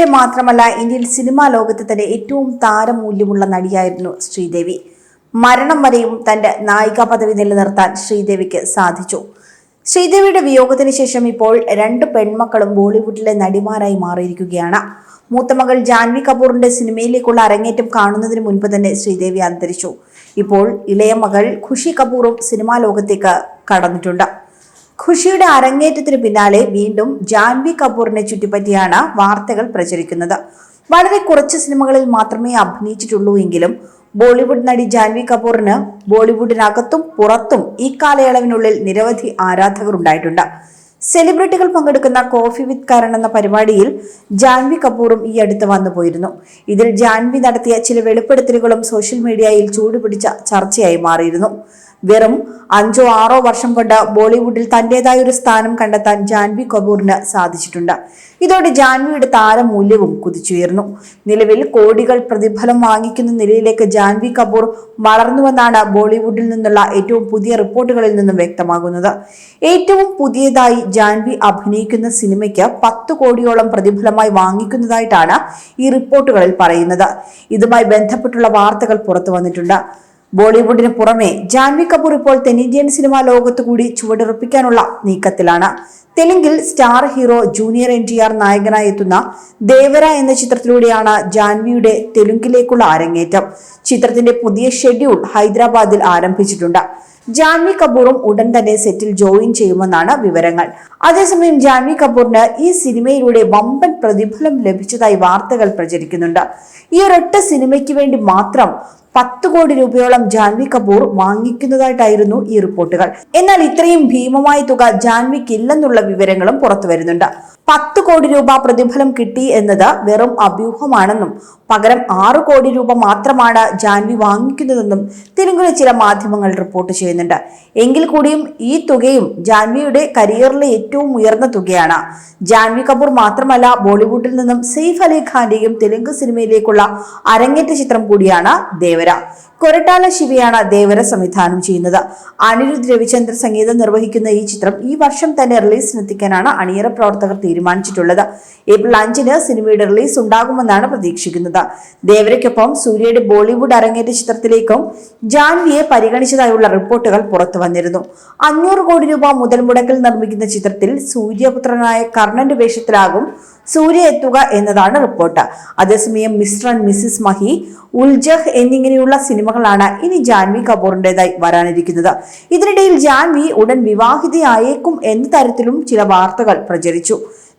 കേരളീയരെ മാത്രമല്ല Indian cinema ലോകത്ത് തന്നെ ഏറ്റവും താരമൂല്യമുള്ള നടിയായിരുന്നു ശ്രീദേവി. മരണം വരെയും തന്റെ നായികാ പദവി നിലനിർത്താൻ ശ്രീദേവിക്ക് സാധിച്ചു. ശ്രീദേവിയുടെ വിയോഗത്തിന് ശേഷം ഇപ്പോൾ രണ്ട് പെൺമക്കളും ബോളിവുഡിലെ നടിമാരായി മാറിയിരിക്കുകയാണ്. മൂത്ത മകൾ ജാൻവി കപൂറിന്റെ സിനിമയിലേക്കുള്ള അരങ്ങേറ്റം കാണുന്നതിന് മുൻപ് തന്നെ ശ്രീദേവി അന്തരിച്ചു. ഇപ്പോൾ ഇളയ മകൾ ഖുഷി കപൂറും സിനിമാ ലോകത്തേക്ക് കടന്നിട്ടുണ്ട്. ഖുഷിയുടെ അരങ്ങേറ്റത്തിന് പിന്നാലെ വീണ്ടും ജാൻവി കപൂറിനെ ചുറ്റിപ്പറ്റിയാണ് വാർത്തകൾ പ്രചരിക്കുന്നത്. വളരെ കുറച്ച് സിനിമകളിൽ മാത്രമേ അഭിനയിച്ചിട്ടുള്ളൂ എങ്കിലും ബോളിവുഡ് നടി ജാൻവി കപൂറിന് ബോളിവുഡിനകത്തും പുറത്തും ഈ കാലയളവിനുള്ളിൽ നിരവധി ആരാധകർ ഉണ്ടായിട്ടുണ്ട്. സെലിബ്രിറ്റികൾ പങ്കെടുക്കുന്ന കോഫി വിത്ത് കരൺ എന്ന പരിപാടിയിൽ ജാൻവി കപൂറും ഈ അടുത്ത് വന്നു പോയിരുന്നു. ഇതിൽ ജാൻവി നടത്തിയ ചില വെളിപ്പെടുത്തലുകളും സോഷ്യൽ മീഡിയയിൽ ചൂടുപിടിച്ച ചർച്ചയായി മാറിയിരുന്നു. വെറും അഞ്ചോ ആറോ വർഷം കൊണ്ട് ബോളിവുഡിൽ തന്റേതായ ഒരു സ്ഥാനം കണ്ടെത്താൻ ജാൻവി കപൂറിന് സാധിച്ചിട്ടുണ്ട്. ഇതോടെ ജാൻവിയുടെ താരമൂല്യവും കുതിച്ചുയർന്നു. നിലവിൽ കോടികൾ പ്രതിഫലം വാങ്ങിക്കുന്ന നിലയിലേക്ക് ജാൻവി കപൂർ വളർന്നുവെന്നാണ് ബോളിവുഡിൽ നിന്നുള്ള ഏറ്റവും പുതിയ റിപ്പോർട്ടുകളിൽ നിന്നും വ്യക്തമാകുന്നത്. ഏറ്റവും പുതിയതായി ജാൻവി അഭിനയിക്കുന്ന സിനിമയ്ക്ക് പത്ത് കോടിയോളം പ്രതിഫലമായി വാങ്ങിക്കുന്നതായിട്ടാണ് ഈ റിപ്പോർട്ടുകളിൽ പറയുന്നത്. ഇതുമായി ബന്ധപ്പെട്ടുള്ള വാർത്തകൾ പുറത്തു വന്നിട്ടുണ്ട്. ബോളിവുഡിന് പുറമെ ജാൻവി കപൂർ ഇപ്പോൾ തെന്നിന്ത്യൻ സിനിമാ ലോകത്ത് കൂടി ചുവടുറപ്പിക്കാനുള്ള നീക്കത്തിലാണ്. തെലുങ്കിൽ star hero junior N T R നായകനായി എത്തുന്ന ദേവര എന്ന ചിത്രത്തിലൂടെയാണ് ജാൻവിയുടെ തെലുങ്കിലേക്കുള്ള അരങ്ങേറ്റം. ചിത്രത്തിന്റെ പുതിയ ഷെഡ്യൂൾ ഹൈദരാബാദിൽ ആരംഭിച്ചിട്ടുണ്ട്. ജാൻവി കപൂറും ഉടൻ തന്നെ സെറ്റിൽ ജോയിൻ ചെയ്യുമെന്നാണ് വിവരങ്ങൾ. അതേസമയം ജാൻവി കപൂറിന് ഈ സിനിമയിലൂടെ വമ്പൻ പ്രതിഫലം ലഭിച്ചതായി വാർത്തകൾ പ്രചരിക്കുന്നുണ്ട്. ഈ ഒരൊറ്റ സിനിമയ്ക്ക് വേണ്ടി മാത്രം പത്ത് കോടി രൂപയോളം ജാൻവി കപൂർ വാങ്ങിക്കുന്നതായിട്ടായിരുന്നു ഈ റിപ്പോർട്ടുകൾ. എന്നാൽ ഇത്രയും ഭീമമായ തുക ജാൻവിക്ക് ഇല്ലെന്നുള്ള വിവരങ്ങളും പുറത്തു വരുന്നുണ്ട് പത്ത് കോടി രൂപ പ്രതിഫലം കിട്ടി എന്നത് വെറും അഭ്യൂഹമാണെന്നും പകരം ആറ് കോടി രൂപ മാത്രമാണ് ജാൻവി വാങ്ങിക്കുന്നതെന്നും തെലുങ്കിലെ ചില മാധ്യമങ്ങൾ റിപ്പോർട്ട് ചെയ്യുന്നുണ്ട്. എങ്കിൽ കൂടിയും ഈ തുകയും ജാൻവിയുടെ കരിയറിലെ ഏറ്റവും ഉയർന്ന തുകയാണ്. ജാൻവി കപൂർ മാത്രമല്ല ബോളിവുഡിൽ നിന്നും സെയ്ഫ് അലി ഖാന്റെയും തെലുങ്ക് സിനിമയിലേക്കുള്ള അരങ്ങേറ്റ ചിത്രം കൂടിയാണ് ദേവര. കൊരട്ടാല ശിവയാണ് ദേവര സംവിധാനം ചെയ്യുന്നത്. അനിരുദ്ധ് രവിചന്ദ്ര സംഗീതം നിർവഹിക്കുന്ന ഈ ചിത്രം ഈ വർഷം തന്നെ റിലീസിനെത്തിക്കാനാണ് അണിയറ പ്രവർത്തകർ തീരുമാനിച്ചിട്ടുള്ളത്. ഏപ്രിൽ അഞ്ചിന് സിനിമയുടെ റിലീസ് ഉണ്ടാകുമെന്നാണ് പ്രതീക്ഷിക്കുന്നത്. ദേവരയ്ക്കൊപ്പം സൂര്യയുടെ ബോളിവുഡ് അരങ്ങേറ്റ ചിത്രത്തിലേക്കും ജാൻവിയെ പരിഗണിച്ചതായുള്ള റിപ്പോർട്ടുകൾ പുറത്തു വന്നിരുന്നു. അഞ്ഞൂറ് കോടി രൂപ മുതൽ മുടക്കിൽ നിർമ്മിക്കുന്ന ചിത്രത്തിൽ സൂര്യപുത്രനായ കർണന്റെ വേഷത്തിലാകും സൂര്യ എത്തുക എന്നതാണ് റിപ്പോർട്ട്. അതേസമയം mister and missus Mahi Ulajh എന്നിങ്ങനെയുള്ള സിനിമകളാണ് ഇനി ജാൻവി കപൂറിന്റെതായി വരാനിരിക്കുന്നത്. ഇതിനിടയിൽ ജാൻവി ഉടൻ വിവാഹിതയായേക്കും എന്ന തരത്തിലും ചില വാർത്തകൾ പ്രചരിച്ചു.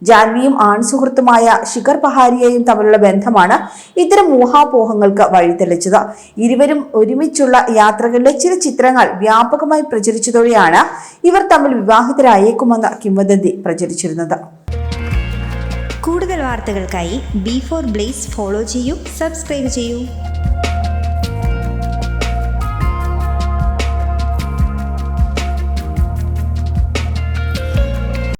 ജാൻവിയും ആൺസുഹൃത്തുമായ ശിഖർ പഹാരിയയും തമ്മിലുള്ള ബന്ധമാണ് ഇത്തരം ഊഹാപോഹങ്ങൾക്ക് വഴിതെളിച്ചത്. ഇരുവരും ഒരുമിച്ചുള്ള യാത്രകളിലെ ചില ചിത്രങ്ങൾ വ്യാപകമായി പ്രചരിച്ചതോടെയാണ് ഇവർ തമ്മിൽ വിവാഹിതരായേക്കുമെന്ന കിംവദന്തി പ്രചരിച്ചിരുന്നത്. കൂടുതൽ വാർത്തകൾക്കായി ബി ഫോർ ബ്ലേസ് ഫോളോ ചെയ്യൂ സബ്സ്ക്രൈബ് ചെയ്യൂ.